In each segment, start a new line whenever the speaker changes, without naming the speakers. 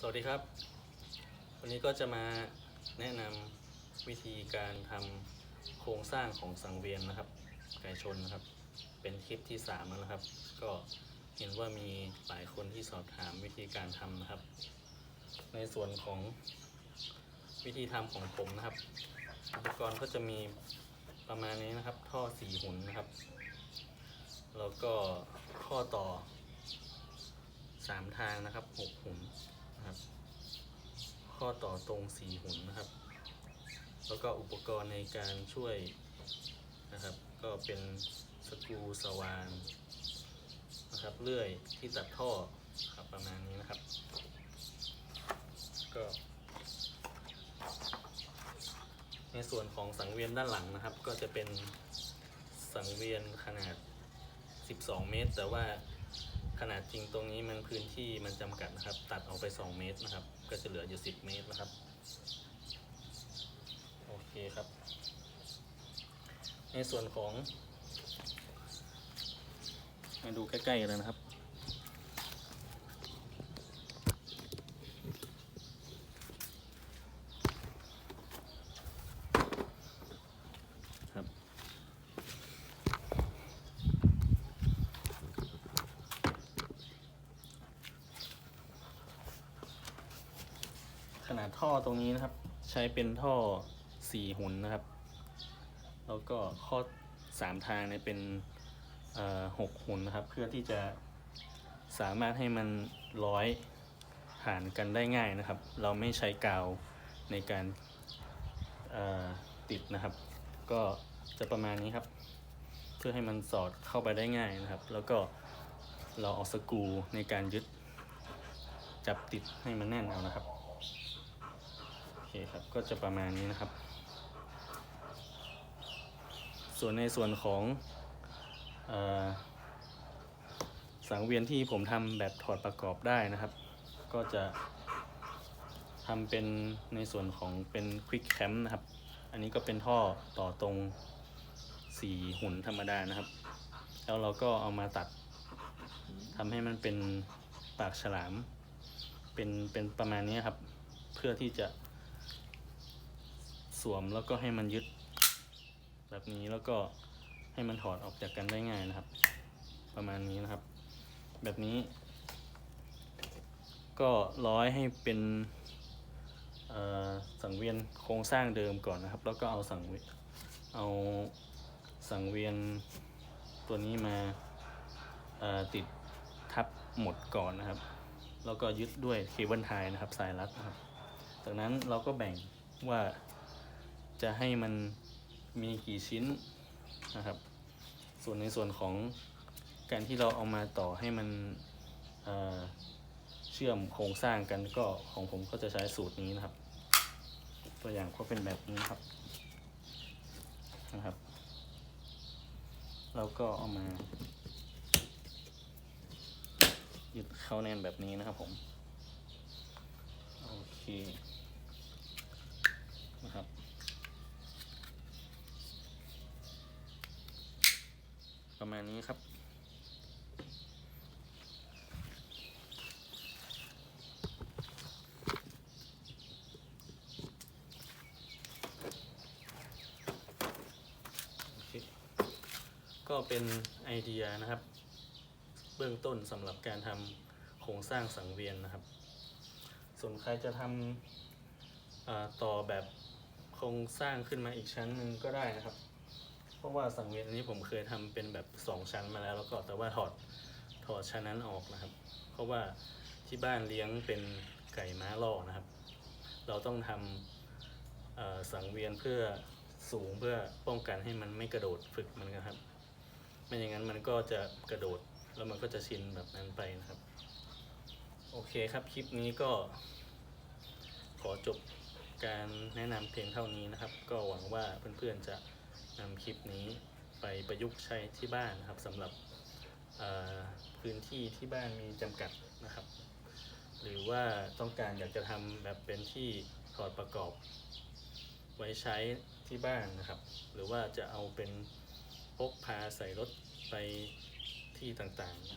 สวัสดีครับ วันนี้ก็จะมาแนะนำวิธีการทำโครงสร้างของสังเวียนนะครับ ไก่ชนนะครับ เป็นคลิปที่3แล้วนะครับ ก็เห็นว่ามีหลายคนที่สอบถามวิธีการทำนะครับ ในส่วนของวิธีทำของผมนะครับ อุปกรณ์ก็จะมีประมาณนี้นะครับ ท่อสีหุ่นนะครับ แล้วก็ข้อต่อสามทางนะครับหกหุ่น นะครับ ข้อต่อตรงสี่หุ่นนะครับ แล้วก็อุปกรณ์ในการช่วยนะครับ ก็เป็นสกรูสว่านนะครับเลื่อยที่ตัดท่อครับประมาณนี้นะครับ ก็ ในส่วนของสังเวียนด้านหลังนะครับ ก็จะเป็นสังเวียนขนาด 12 เมตร แต่ว่า ขนาดจริงตรงนี้มันพื้นที่มันจำกัดนะครับ ตัดออกไป 2 เมตรนะครับ ก็จะเหลืออยู่ 10 เมตรนะครับ โอเคครับ ในส่วนของ มาดูใกล้ๆกันเลยนะครับ ขนาดท่อตรงนี้นะครับ ใช้เป็นท่อสี่หุ่นนะครับ แล้วก็ข้อสามทางเนี่ยเป็นหกหุ่นนะครับ เพื่อที่จะสามารถให้มันร้อยผ่านกันได้ง่ายนะครับ เราไม่ใช้กาวในการติดนะครับ ก็จะประมาณนี้ครับ เพื่อให้มันสอดเข้าไปได้ง่ายนะครับ แล้วก็เราเอาสกูในการยึดจับติดให้มันแน่นเอานะครับ เคครับ ก็จะประมาณนี้นะครับ ส่วนในส่วนของออสังเวียนที่ผมทำแบบถอดประกอบได้นะครับ ก็จะทำเป็นในส่วนของเป็น Quick Cam นะครับ อันนี้ก็เป็นท่อต่อตรงสี่หุ่นธรรมดานะครับ แล้วเราก็เอามาตัดทำให้มันเป็นปากฉลาม เป็นเป็นประมาณนี้ครับ เพื่อที่จะ สวมแล้วก็ให้มันยึด แบบนี้แล้วก็ให้มันถอดออกจากกันได้ง่ายนะครับ ประมาณนี้นะครับ แบบนี้ ก็ร้อยให้เป็นสังเวียนโครงสร้างเดิมก่อนนะครับ แล้วก็เอาสังเวียนเอาสังเวียนตัวนี้มาติดทับหมดก่อนนะครับ แล้วก็ยึดด้วยเคเบิลไทยนะครับสายรัดนะครับ จากนั้นเราก็แบ่งว่า จะให้มันมีกี่ชิ้นนะครับ ส่วนในส่วนของการที่เราเอามาต่อให้มันเเชื่อมโครงสร้างกันก็ของผมก็จะใช้สูตรนี้นะครับ ตัวอย่างก็เป็นแบบนี้ครับนะครับเราก็เอามายึดเข้าแน่นแบบนี้นะครับผม โอเค นะครับ ประ มาณนี้ครับ ก็เป็นไอเดียนะครับ เบื้องต้นสำหรับการทำโครงสร้างสังเวียนนะครับ ส่วนใครจะทำต่อแบบโครงสร้างขึ้นมาอีกชั้นหนึ่งก็ได้นะครับ เพราะว่าสังเวียนอันนี้ผมเคยทำเป็นแบบสองชั้นมาแล้ว แล้วก็แต่ว่าถอดถอดชั้นนั้นออกนะครับ เพราะว่าที่บ้านเลี้ยงเป็นไก่ม้าล่อนะครับ เราต้องทำเอ่อสังเวียนเพื่อสูงเพื่อป้องกันให้มันไม่กระโดดฝึกมันนะครับ ไม่อย่างนั้นมันก็จะกระโดดแล้วมันก็จะชินแบบนั้นไปนะครับ โอเคครับคลิปนี้ก็ ขอจบการแนะนำเพียงเท่านี้นะครับ ก็หวังว่าเพื่อนๆจะ นำคลิปนี้ไปประยุกต์ใช้ที่บ้านนะครับสำหรับพื้นที่ที่บ้านมีจำกัดนะครับ หรือว่าต้องการอยากจะทำแบบเป็นที่ถอดประกอบ ไว้ใช้ที่บ้านนะครับ หรือว่าจะเอาเป็นพกพาใส่รถไปที่ต่างๆ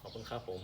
ขอบคุณครับผม